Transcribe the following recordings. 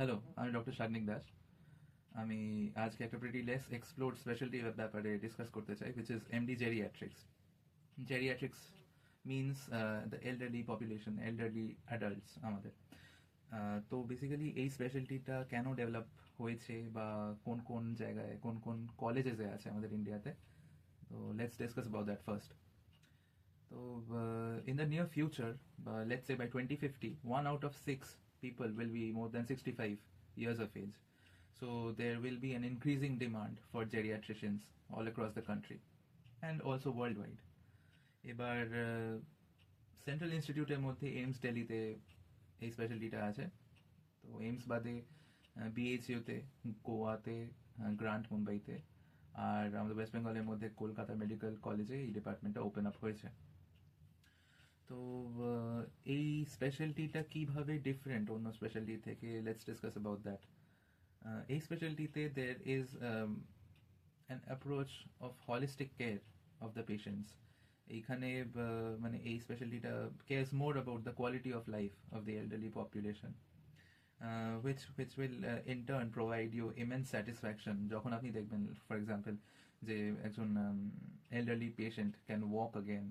Hello আমি doctor Sagnik Das আমি আজকে একটা প্রিটি লেস এক্সপ্লোর্ড স্পেশালিটি ব্যাপারে ডিসকাস করতে চাই which is MD geriatrics geriatrics means the elderly population elderly adults আমাদের। আহ, তো বেসিক্যালি এই স্পেশালিটিটা কেন ডেভেলপ হয়েছে বা কোন কোন জায়গায় কোন কোন কলেজেসে আছে আমাদের ইন্ডিয়াতে তো let's discuss about that first So, uh, in the near future, uh, let's say by 2050, one out of six people will be more than 65 years of age. So, there will be an increasing demand for geriatricians all across the country and also worldwide. এবার central ইনস্টিটিউটের মধ্যে AIIMS দিল্লিতে এই স্পেশালিটিটা আছে তো AIIMS বাদে বিএইচইউতে গোয়াতে grant মুম্বাইতে আর আমাদের ওয়েস্ট বেঙ্গলের মধ্যে কলকাতা মেডিকেল কলেজে এই ডিপার্টমেন্টটা ওপেন আপ হয়েছে তো আহ, এই স্পেশালিটিটা কীভাবে ডিফারেন্ট অন্য স্পেশালিটি থেকে লেটস ডিসকাস অ্যাবাউট দ্যাট এই স্পেশালিটিতে there is an approach of holistic care of the patients এইখানে আহ, মানে এই স্পেশালিটিটা cares more about the quality of life of the elderly population uh, which which will uh, in turn provide you immense satisfaction. যখন আপনি দেখবেন for example যে একজন elderly patient can walk again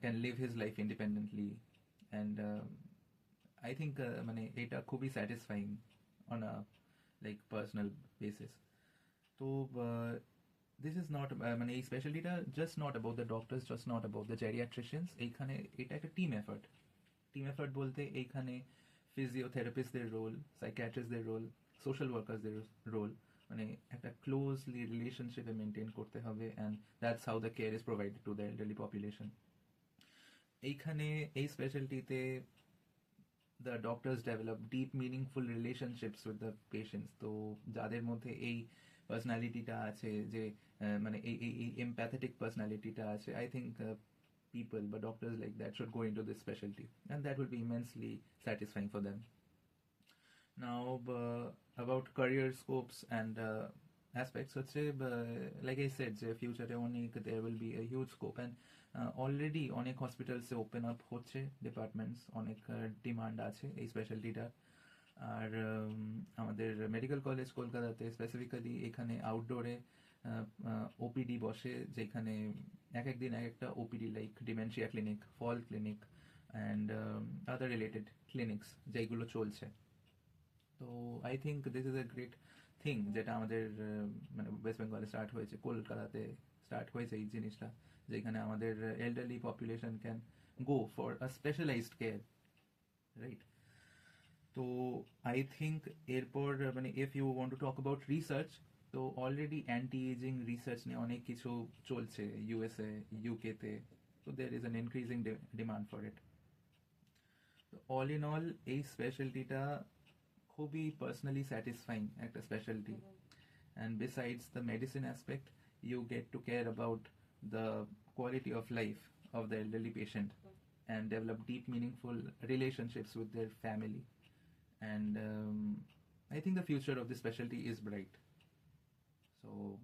can live his life independently and I think মানে এটা খুবই satisfying on a like personal basis তো this is not মানে এই স্পেশালিটিটা just not about the doctors just not about the geriatricians এইখানে এটা একটা team effort team effort বলতে এইখানে ফিজিওথেরাপিস্টদের রোল সাইকিয়াট্রিস্টদের রোল সোশ্যাল ওয়ার্কার্সদের রোল মানে একটা ক্লোজলি রিলেশনশিপে মেনটেন করতে হবে and that's how the care is provided to the elderly population এইখানে, এই স্পেশালিটিতে the doctors develop deep meaningful relationships with the patients তো যাদের মধ্যে এই পার্সোনালিটিটা আছে যে মানে এই এই এমপ্যাথেটিক পার্সোনালিটিটা আছে I think people but doctors like that should go into this specialty and that will be immensely satisfying for them. Now uh, about career scopes and uh, aspects. So say uh, like i said the future অনেক there will be a huge scope and already অনেক এ open up হচ্ছে departments অনেক demand আছে এই স্পেশালিটিটার আর আমাদের medical college কলকাতাতে স্পেসিফিক্যালি এখানে আউটডোরে ওপিডি বসে যেখানে এক এক দিন এক একটা OPD like dementia clinic fall clinic and other related clinics যেগুলো চলছে। তো I think this is a great thing যেটা আমাদের মানে ওয়েস্ট বেঙ্গলে স্টার্ট হয়েছে, কলকাতাতে স্টার্ট হয়েছে এই জিনিসটা, যেখানে আমাদের elderly population can go for a specialised care right তো আই থিঙ্ক এরপর মানে if you want to talk about research তো অলরেডি অ্যান্টি এজিং রিসার্চ নিয়ে অনেক কিছু চলছে ইউএসএ ইউকেতে তো there is an increasing demand for it all in all এই স্পেশালিটিটা খুবই পার্সোনালি স্যাটিসফাইং একটা speciality and besides the medicine aspect you get to care about the quality of life of the elderly patient and develop deep, meaningful relationships with their family. And um, I think the future of this specialty is bright. So